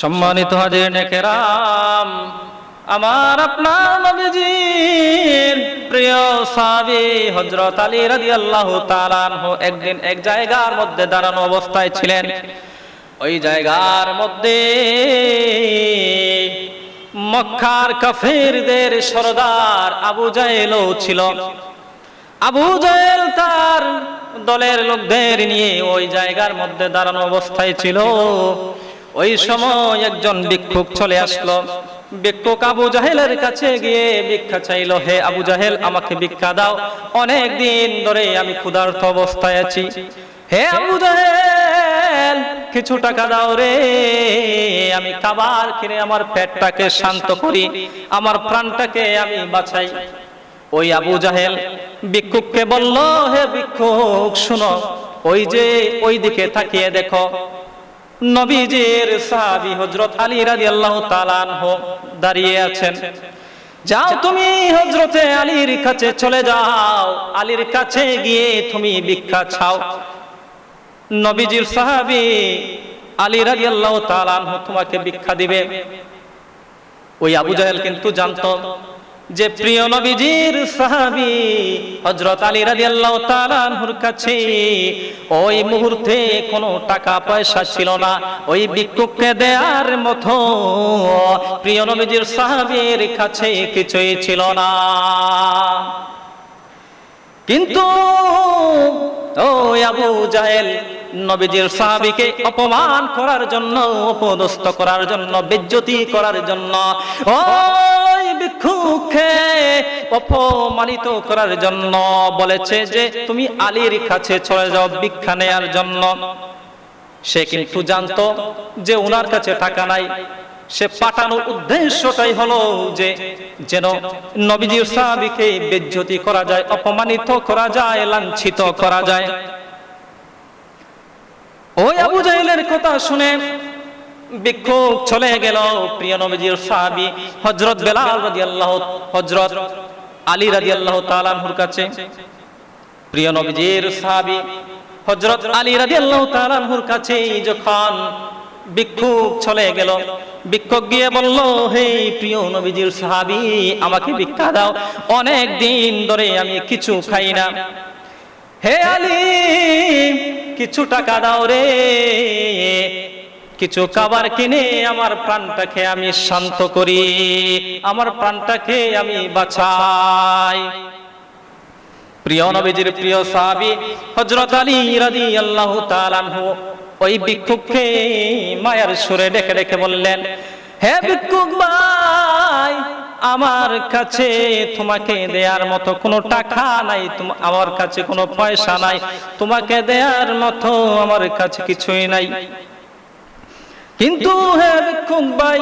সম্মানিত হাজির নেকেরাম, আমার আপনার নবীজির প্রিয় সাহাবী হযরত আলী রাদিয়াল্লাহু তাআলা একদিন এক জায়গার মধ্যে দাঁড়ানো অবস্থায় ছিলেন। ওই জায়গার মধ্যে মক্কার কাফেরদের সরদার আবু জাহেলও ছিল। আবু জাহেল তার দলের লোকদের নিয়ে ওই জায়গার মধ্যে দাঁড়ানো অবস্থায় ছিল। ওই সময় একজন ভিক্ষুক চলে আসলো। ভিক্ষুক আবু জাহেলের কাছে গিয়ে ভিক্ষা চাইলো, হে আবু জাহেল, আমাকে ভিক্ষা দাও। অনেক দিন ধরে আমি ক্ষুধার্ত অবস্থায় আছি। হে আবু জাহেল, কিছু টাকা দাও রে। আমি খাবার কিনে আমার পেটটাকে শান্ত করি, আমার প্রাণটাকে আমি বাঁচাই। ওই আবু জাহেল ভিক্ষুককে বলল, হে ভিক্ষুক, শুনো, ওই যে ওই দিকে তাকিয়ে দেখো নবীজির সাহাবী হযরত আলী রাদিয়াল্লাহু তাআলা আনহু দাঁড়িয়ে আছেন। যাও তুমি হযরতে আলীর কাছে চলে যাও, আলীর কাছে গিয়ে তুমি ভিক্ষা চাও নবীজির সাহাবী আলী রাদিয়াল্লাহু তাআলা আনহু তোমাকে ভিক্ষা দিবে। ওই আবু জাহেল কিন্তু জানতো যে প্রিয় নবীজির সাহাবী হযরত আলী রাদিয়াল্লাহু তাআলা আনহুর কাছে ওই মুহূর্তে কোনো টাকা পয়সা ছিল না। ওই ভিক্ষুককে দেওয়ার মতো প্রিয় নবীজির সাহাবীর কাছে কিছুই ছিল না। কিন্তু ওই আবু জাহেল নবীজির সাহাবীকে অপমান করার জন্য, অপদস্থ করার জন্য, বেজ্জতি করার জন্য ওই ভিক্ষুককে অপমানিত করার জন্য বলেছে যে তুমি আলীর কাছে চলে যাও ভিক্ষা নেয়ার জন্য। সে কিন্তু জানতো যে ওনার কাছে টাকা নাই। সে পাঠানোর উদ্দেশ্যটাই হলো যে যেন নবীজির সাহাবীকে বেজ্জতি করা যায়, অপমানিত করা যায়, লাঞ্ছিত করা যায়। ওই আবু জাহেলের কথা শুনে ভিক্ষুক চলে গেল প্রিয় নবীজির সাহাবী হযরত বেলাল রাদিয়াল্লাহু হযরত আলী রাদিয়াল্লাহু তাআলা আনহুর কাছে। প্রিয় নবীজির সাহাবী হযরত আলী রাদিয়াল্লাহু তাআলা আনহুর কাছে যখন ভিক্ষুক চলে গেল, ভিক্ষুক গিয়ে বলল, হে প্রিয় নবীজির সাহাবী, আমাকে ভিক্ষা দাও, অনেক দিন ধরে আমি কিছু খাই না। হে আলী, কিছু টাকা দাও রে কিছু খাবার কিনে আমার প্রাণটাকে আমি শান্ত করি, আমার প্রাণটাকে আমি বাঁচাই। প্রিয় নবীজির প্রিয় সাহাবী হযরত আলী রাদিয়াল্লাহু তাআলা আনহু ওই ভিক্ষুককে মায়ার সুরে ডেকে ডেকে বললেন, হে ভিক্ষুক ভাই, আমার কাছে তোমাকে দেয়ার মতো কোনো টাকা নাই আমার কাছে কোনো পয়সা নাই, তোমাকে দেয়ার মতো আমার কাছে কিছুই নাই। কিন্তু হে ভিক্ষুক ভাই,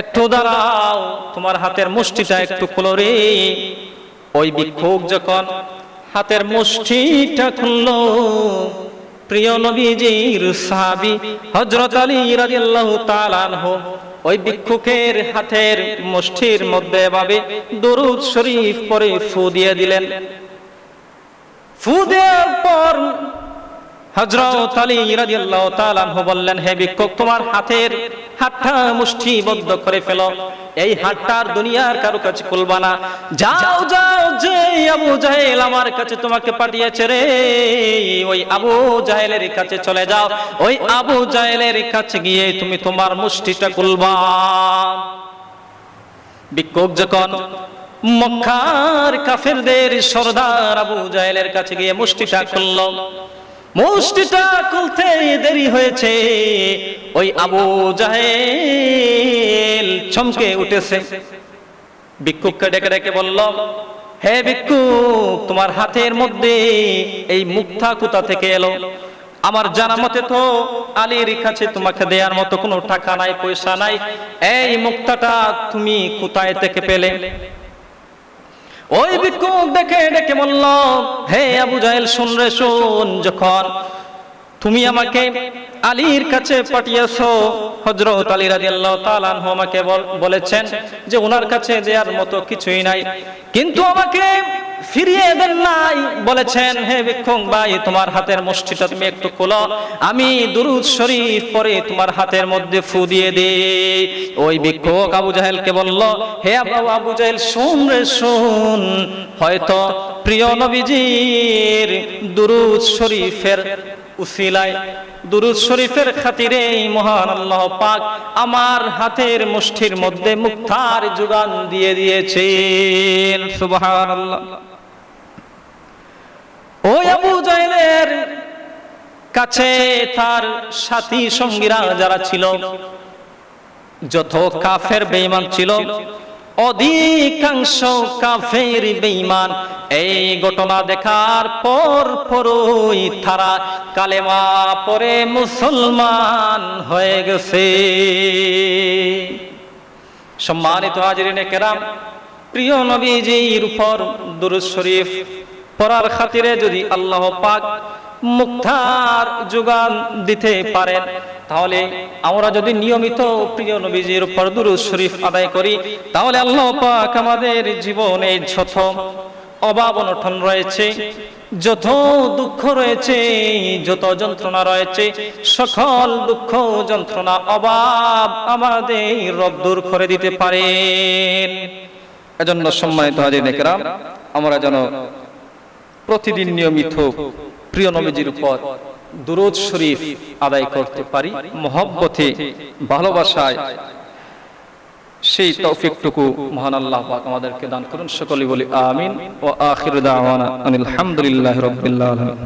একটু দাঁড়াও, তোমার হাতের মুষ্টিটা একটু খুলো রে ওই ভিক্ষুক যখন হাতের মুষ্টিটা খুললো, প্রিয় নবীজির সাহাবী হযরত আলী রাদিয়াল্লাহু তাআলা আনহু, ওই ভিক্ষুকের হাতের মুষ্টির মধ্যে এভাবে দরুদ শরীফ পরে ফু দিয়ে দিলেন। ফু দেওয়ার পর কাছে ওই আবু জাহেলের কাছে চলে যাও। ওই আবু জাহেলের কাছে গিয়ে তুমি তোমার মুষ্টিটা খুলবা। ভিক্ষুক যখন মক্কার কাফেরদের সর্দার আবু জাহেলের কাছে গিয়ে মুষ্টিটা খুলল মুষ্টিটা খুলতে দেরি হয়েছে। ওই আবু জাহেল চমকে উঠেছে। ভিক্ষুককে ডেকে ডেকে বলল, হে ভিক্ষুক, তোমার হাতের মধ্যে এই মুক্তা কোথা থেকে এলো। আমার জানা মতে তো আলীর কাছে তোমাকে দেওয়ার মতো কোনো টাকা নাই, পয়সা নাই। এই মুক্তাটা তুমি কোথায় থেকে পেলে? ওই ভিক্ষুক দেখে ডেকে বলল, হে আবু জাহেল, শুন রে, শুন, যখন তুমি আমাকে আলীর কাছে পাঠিয়েছো, হযরত আলী রাদিয়াল্লাহু তাআলা আনহু আমাকে বল- বলেছেন যে, ওনার কাছে যে আর মতো কিছুই নাই। কিন্তু আমাকে ফিরিয়ে দেন নাই। বলেছেন, হে ভিক্ষুক ভাই, তোমার হাতের মুষ্টিটা তুমি একটু খোলো। আমি দুরুদ শরীফ পরে তোমার হাতের মধ্যে ফু দিয়ে দেই। ওই ভিক্ষুক আবু জাহেলকে বলল, হে আবু আবু জাহেল, শুন রে, শুন। হয়তো প্রিয় নবীজির দুরুদ শরীফের উসিলায় দুরুদ শরীফের খাতিরে মহান আল্লাহ পাক আমার হাতের মুষ্টির মধ্যে মুক্তার যোগান দিয়ে দিয়েছেন। ওই আবু জাহেলের কাছে তার সাথী সঙ্গীরা যারা ছিল, যত কাফের বেঈমান ছিল অধিকাংশ কাফের বেঈমান এই ঘটনা দেখার পর পরই তারা কালেমা পরে মুসলমান হয়ে গেছে। সম্মানিত হাজিরিনে কেরাম, প্রিয় নবীজির উপর দুরুদ শরীফ পড়ার খাতিরে যদি আল্লাহ পাক মুক্তার যোগান দিতে পারেন তাহলে আমরা যদি নিয়মিত প্রিয় নবীজির উপর দুরুদ শরীফ আদায় করি, তাহলে আল্লাহ পাক আমাদের জীবনে যত অভাব অনটন রয়েছে, যত দুঃখ রয়েছে, যত যন্ত্রণা রয়েছে, সকল দুঃখ যন্ত্রণা, অভাব আমাদের রব দূর করে দিতে পারেন। এজন্য সম্মানিত হাজির নেকরাম আমরা যেন প্রতিদিন নিয়মিত প্রিয় নবীজির উপর দুরুদ শরীফ আদায় করতে পারি, মহব্বতে, ভালোবাসায়। সেই তৌফিকটুকু মহান আল্লাহ পাক আমাদেরকে দান করুন সকলে বলি আমিন। ও আখির দাওয়ানা আনিল হামদুলিল্লাহি রাব্বিল আলামিন।